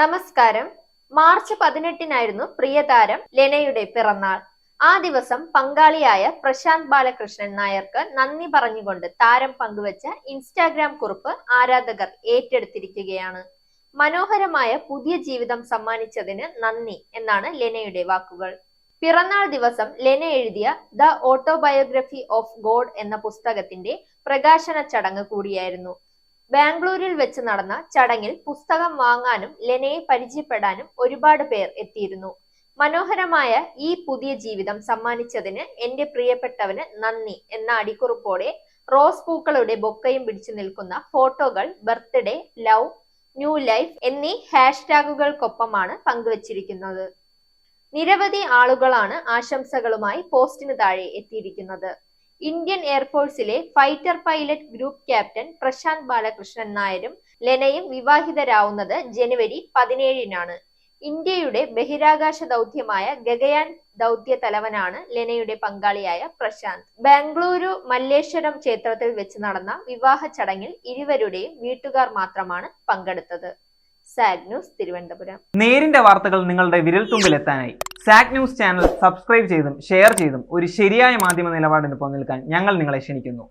നമസ്കാരം. മാർച്ച് പതിനെട്ടിനായിരുന്നു പ്രിയതാരം ലെനയുടെ പിറന്നാൾ. ആ ദിവസം പങ്കാളിയായ പ്രശാന്ത് ബാലകൃഷ്ണൻ നായർക്ക് നന്ദി പറഞ്ഞുകൊണ്ട് താരം പങ്കുവച്ച ഇൻസ്റ്റാഗ്രാം കുറിപ്പ് ആരാധകർ ഏറ്റെടുത്തിരിക്കുകയാണ്. മനോഹരമായ പുതിയ ജീവിതം സമ്മാനിച്ചതിന് നന്ദി എന്നാണ് ലെനയുടെ വാക്കുകൾ. പിറന്നാൾ ദിവസം ലെന എഴുതിയ ദ ഓട്ടോബയോഗ്രഫി ഓഫ് ഗോഡ് എന്ന പുസ്തകത്തിന്റെ പ്രകാശന ചടങ്ങ് കൂടിയായിരുന്നു. ബാംഗ്ലൂരിൽ വെച്ച് നടന്ന ചടങ്ങിൽ പുസ്തകം വാങ്ങാനും ലെനയെ പരിചയപ്പെടാനും ഒരുപാട് പേർ എത്തിയിരുന്നു. മനോഹരമായ ഈ പുതിയ ജീവിതം സമ്മാനിച്ചതിന് എന്റെ പ്രിയപ്പെട്ടവന് നന്ദി എന്ന അടിക്കുറിപ്പോടെ റോസ് പൂക്കളുടെ ബൊക്കയും പിടിച്ചു നിൽക്കുന്ന ഫോട്ടോകൾ ബർത്ത്ഡേ ലവ് ന്യൂ ലൈഫ് എന്നീ ഹാഷ്ടാഗുകൾക്കൊപ്പമാണ് പങ്കുവച്ചിരിക്കുന്നത്. നിരവധി ആളുകളാണ് ആശംസകളുമായി പോസ്റ്റിന് താഴെ എത്തിയിരിക്കുന്നത്. Indian എയർഫോഴ്സിലെ fighter pilot group captain Prashanth Balakrishnan നായരും ലെനയും വിവാഹിതരാവുന്നത് ജനുവരി പതിനേഴിനാണ്. ഇന്ത്യയുടെ ബഹിരാകാശ ദൗത്യമായ ഗഗയാൻ ദൗത്യ തലവനാണ് ലെനയുടെ പങ്കാളിയായ പ്രശാന്ത്. ബാംഗ്ലൂരു മല്ലേശ്വരം ക്ഷേത്രത്തിൽ വെച്ച് നടന്ന വിവാഹ ചടങ്ങിൽ ഇരുവരുടെയും വീട്ടുകാർ മാത്രമാണ് പങ്കെടുത്തത്. സാഗ് ന്യൂസ് തിരുവനന്തപുരം. നേരിന്റെ വാർത്തകൾ നിങ്ങളുടെ വിരൽത്തുമ്പിലെത്താനായി. സാക് ന്യൂസ് ചാനൽ സബ്സ്ക്രൈബ് ചെയ്തും ഷെയർ ചെയ്തും ഒരു ശരിയായ മാധ്യമ നിലപാടിന് പോകാൻ ഞങ്ങൾ നിങ്ങളെ ക്ഷണിക്കുന്നു.